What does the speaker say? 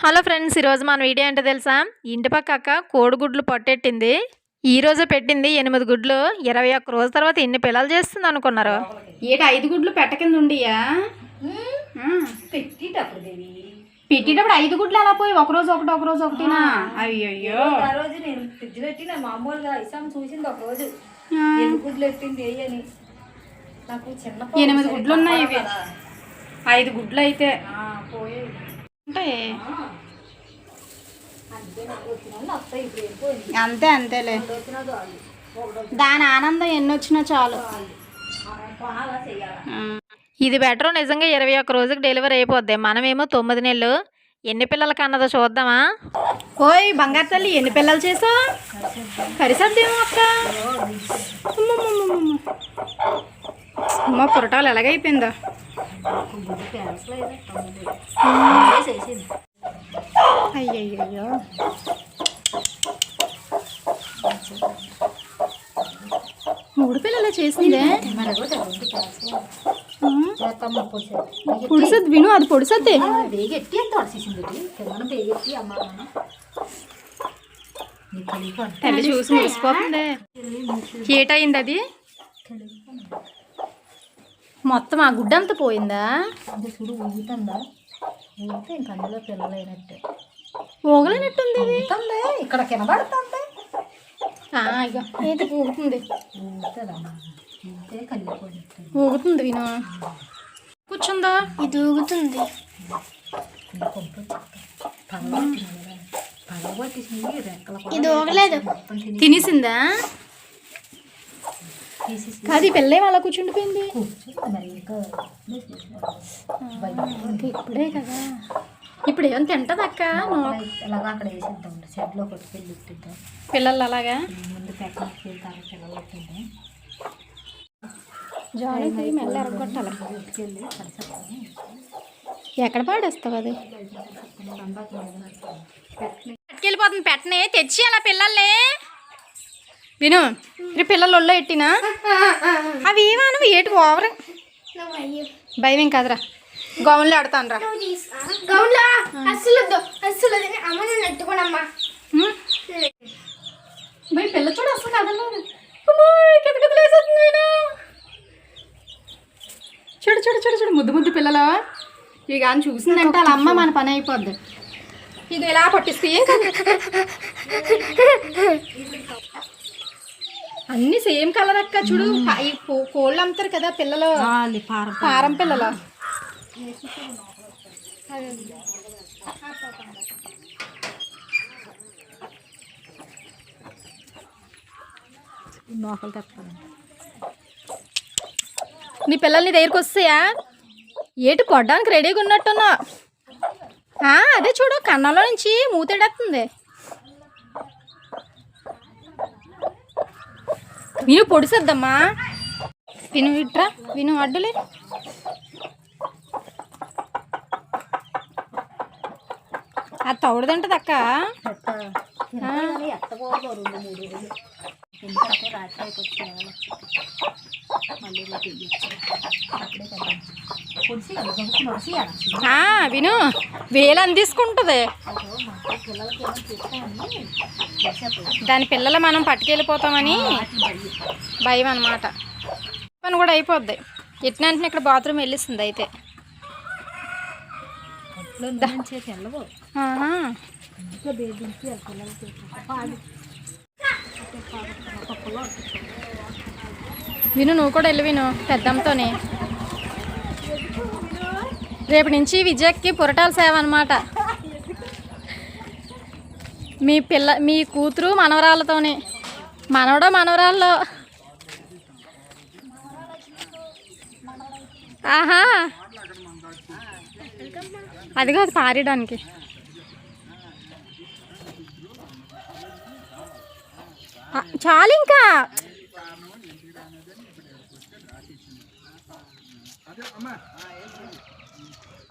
Hello friends ఈరోజు మన video ఏంటో తెలుసా? ఇంటి పక్క అక్క కోడిగుడ్లు పట్టెట్టింది. ఈ రోజే పెట్టింది ఎనిమిది గుడ్లు. ఇరవై ఒక్క రోజు తర్వాత ఎన్ని పిల్లలు చేస్తుంది అనుకున్నారు. ఏట ఐదు గుడ్లు పెట్ట కింద ఉండియా పెట్టేటప్పుడు దేవి. పెట్టేటప్పుడు ఐదు గుడ్లు ఎలా పోయి? ఒక రోజు ఒకటి ఒక రోజు ఒకటినా? అయ్యయ్యో. ఆ రోజు నేను ఫ్రిడ్జ్ పెట్టిన మామూలుగా ఇసాం చూసింది ఒక రోజు. ఎన్ని గుడ్లు ఎట్టింది ఏ అని. నాకు చిన్న ఎనిమిది గుడ్లు ఉన్నాయి ఇవి. ఐదు గుడ్లు అయితే. పోయే అంతే అంతేలే. దాని ఆనందం ఎన్ని వచ్చినా చాలు ఇది బెటర్ నిజంగా ఇరవై ఒక్క రోజుకి డెలివరీ అయిపోద్ది. మనమేమో తొమ్మిది నెలలు ఎన్ని పిల్లలకి అన్నదో చూద్దామా? ఓయ్ బంగారు తల్లి ఎన్ని పిల్లలు చేసా కరిసద్దేమో అక్క. అమ్మ పొరటాలు ఎలాగైపోయిందో. అయ్యయ్యో మూడు పిల్లలు చేసిందే? పొడిసేది పొడిసద్ది విను అది పొడిసద్ది. వేగెట్టి ఎంత వడిసేసింది కింద అమ్మ తల్లి చూసి మురిసిపోతుంది. ఏటయింది అది? మొత్తం ఆ గుడ్డంతా పోయిందా? అంటే చూడు ఊగుతుందా? ఊగితే ఇంక అందులో పిల్లలు అయినట్టే ఊగలేనట్టుంది ఊగుతుంది ఇక్కడ కినబడుతుంది. ఏంటి ఊగుతుంది? ఊగుతుంది? విను. కూర్చుందా? ఇది ఊగుతుంది. ఇది ఊగలేదు తినేసిందా? కాదు పిల్ల ఏం అలా కూర్చుండిపోయింది ఇప్పుడే కదా. ఇప్పుడు ఏం తింటది అక్క? అలాగా అక్కడ వేసేద్దాం షెడ్లో పిల్లలు అలాగా? ముందు పిల్లలు జాలి మెల్ల ఎరగొట్టాలి? ఎక్కడ పాడేస్తావు అది? పట్టుకెళ్ళిపోతుంది పెట్టనే తెచ్చి అలా పిల్లల్ని. విను రే పిల్లలు ఒళ్ళో ఎట్టినా? అవి ఏమాను ఏటి ఓవర్ భయం ఏం కాదురా. గౌన్లో ఆడతాను రా గౌన్లా పిల్ల చూడు అసలు చూడు చూడు చూడు చూడు ముద్దు ముద్దు పిల్లలు. ఇక కానీ చూసిందంటే వాళ్ళ అమ్మ మన పని అయిపోద్ది. ఇది ఇలా పట్టిస్తే ఏం కాదు అన్ని సేమ్ కలర్ అక్క చూడు. ఈ కోళ్ళు అమ్ముతారు కదా పిల్లలు. పారం పిల్లలు. నోకలు నీ పిల్లలు నీ దగ్గరికి వస్తాయా? ఏటి పొడ్డానికి రెడీగా ఉన్నట్టున్నా? అదే చూడు కన్నంలో నుంచి మూతేడేస్తుంది విను పొడిసద్దమ్మా. విను ఇట్రా విను అడ్డులే. అది తౌడదంటది అక్క. రాత్రి విను. వేలని తీసుకుంటుంది. దాని పిల్లలు మనం పట్టుకెళ్ళిపోతామని భయం అనమాట పని కూడా అయిపోద్ది. ఎట్టిన వెంటనే ఇక్కడ బాత్రూమ్ వెళ్ళిస్తుంది అయితే. విను నువ్వు కూడా వెళ్ళి విను పెద్దమ్మతోనే. రేపు నుంచి విజయకి పురటాల సేవ అనమాట మీ పిల్ల మీ కూతురు మనవరాళ్ళతోనే. మనవడో మనవరాల్లో ఆహా. అది కాదు పారేయడానికి చాలు ఇంకా.